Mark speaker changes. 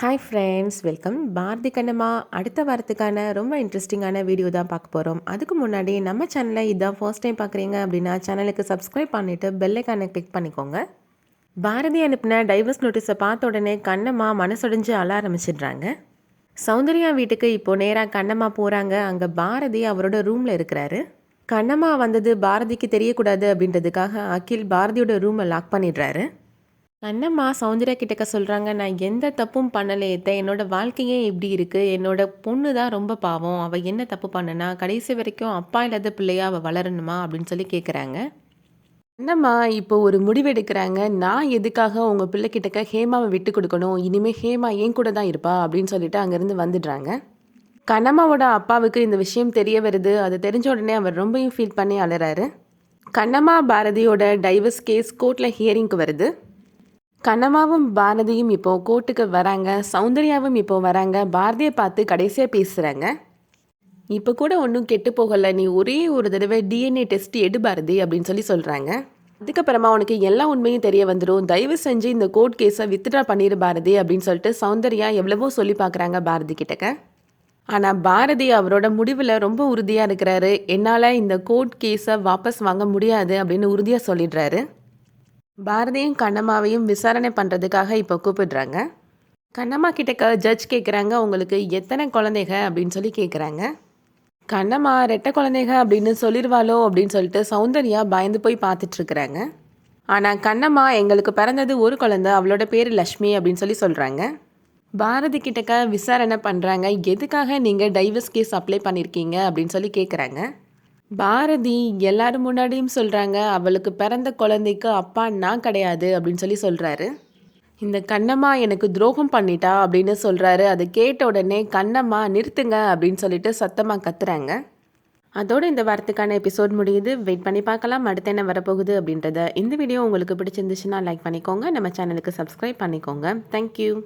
Speaker 1: Hi friends welcome Bharathi Kannamma அடுத்த வாரத்துக்கான ரொம்ப இன்ட்ரெஸ்டிங்கான வீடியோ தான் பார்க்க போகிறோம் அதுக்கு முன்னாடி நம்ம சேனலில் இதான் ஃபர்ஸ்ட் டைம் பார்க்குறீங்க அப்படின்னா சேனலுக்கு சப்ஸ்கிரைப் பண்ணிவிட்டு பெல்லைக்கானை கிளிக் பண்ணிக்கோங்க. பாரதி அனுப்பின டைவர்ஸ் நோட்டீஸை பார்த்த உடனே கண்ணம்மா மனசொடைஞ்சு அழ ஆரம்பிச்சிடுறாங்க. சௌந்தர்யா வீட்டுக்கு இப்போது நேராக கண்ணம்மா போகிறாங்க அங்கே பாரதி அவரோட ரூமில் இருக்கிறாரு. கண்ணம்மா வந்தது பாரதிக்கு தெரியக்கூடாது அப்படின்றதுக்காக அகில் பாரதியோட ரூமை லாக் பண்ணிடுறாரு. கண்ணம்மா சௌந்தர்யா கிட்டக்க சொல்கிறாங்க நான் எந்த தப்பும் பண்ணலை எத்த என்னோட வாழ்க்கையே இப்படி இருக்குது என்னோட பொண்ணு தான் ரொம்ப பாவம். அவள் என்ன தப்பு பண்ணனா கடைசி வரைக்கும் அப்பா இல்லாத பிள்ளையா அவள் வளரணுமா? அப்படின்னு சொல்லி கேட்குறாங்க என்னம்மா இப்போ ஒரு முடிவு எடுக்கிறாங்க. நான் எதுக்காக உங்கள் பிள்ளைக்கிட்டக்க ஹேமாவை விட்டு கொடுக்கணும்? இனிமேல் ஹேமா ஏன் கூட தான் இருப்பா? அப்படின்னு சொல்லிட்டு அங்கேருந்து வந்துடுறாங்க. கண்ணம்மாவோட அப்பாவுக்கு இந்த விஷயம் தெரிய வருது. அது தெரிஞ்ச உடனே அவர் ரொம்பவும் ஃபீல் பண்ணி அலறாரு. கண்ணம்மா பாரதியோட டைவர்ஸ் கேஸ் கோர்ட்டில் ஹியரிங்க்கு வருது. கனவாவும் பாரதியும் இப்போ கோர்ட்டுக்கு வராங்க சௌந்தர்யாவும் இப்போ வராங்க பாரதியை பார்த்து கடைசியாக பேசுகிறாங்க இப்போ கூட ஒன்றும் கெட்டு போகலை நீ ஒரே ஒரு தடவை டிஎன்ஏ டெஸ்ட் எடு பாரதி அப்படின்னு சொல்லி சொல்கிறாங்க அதுக்கப்புறமா உனக்கு எல்லா உண்மையும் தெரிய வந்துடும் தயவு செஞ்சு இந்த கோர்ட் கேஸை வித்ட்ரா பண்ணிடு பாரதி அப்படின்னு சொல்லிட்டு சௌந்தர்யா எவ்வளவோ சொல்லி பார்க்குறாங்க பாரதி கிட்டக்க. ஆனால் பாரதி அவரோட முடிவில் ரொம்ப உறுதியாக இருக்கிறாரு. என்னால் இந்த கோர்ட் கேஸை வாபஸ் வாங்க முடியாது அப்படின்னு உறுதியாக சொல்லிடுறாரு. பாரதியும் கண்ணம்மாவையும் விசாரணை பண்ணுறதுக்காக இப்போ கூப்பிடுறாங்க. கண்ணம்மா கிட்ட ஜட்ஜ் கேட்குறாங்க உங்களுக்கு எத்தனை குழந்தைங்க? அப்படின்னு சொல்லி கேட்குறாங்க கண்ணம்மா ரெட்டை குழந்தைங்க அப்படின்னு சொல்லிடுவாளோ அப்படின்னு சொல்லிட்டு சௌந்தர்யா பயந்து போய் பார்த்துட்ருக்குறாங்க. ஆனால் கண்ணம்மா எங்களுக்கு பிறந்தது ஒரு குழந்தை அவளோட பேர் லக்ஷ்மி அப்படின்னு சொல்லி சொல்கிறாங்க பாரதி கிட்டக்க விசாரணை பண்ணுறாங்க எதுக்காக நீங்கள் டைவர்ஸ் கேஸ் அப்ளை பண்ணியிருக்கீங்க அப்படின்னு சொல்லி கேட்குறாங்க பாரதி எல்லாரும் முன்னாடியும் சொல்கிறாங்க அவளுக்கு பிறந்த குழந்தைக்கு அப்பா நான் கிடையாது அப்படின்னு சொல்லி சொல்கிறாரு இந்த கண்ணம்மா எனக்கு துரோகம் பண்ணிட்டா அப்படின்னு சொல்கிறாரு அதை கேட்ட உடனே கண்ணம்மா நிறுத்துங்க அப்படின்னு சொல்லிட்டு சத்தமாக கத்துறாங்க. அதோடு இந்த வாரத்துக்கான எபிசோட் முடியுது. வெயிட் பண்ணி பார்க்கலாம். அடுத்து என்ன வரப்போகுது அப்படின்றத. இந்த வீடியோ உங்களுக்கு பிடிச்சிருந்துச்சுன்னா லைக் பண்ணிக்கோங்க. நம்ம சேனலுக்கு சப்ஸ்கிரைப் பண்ணிக்கோங்க. தேங்க்யூ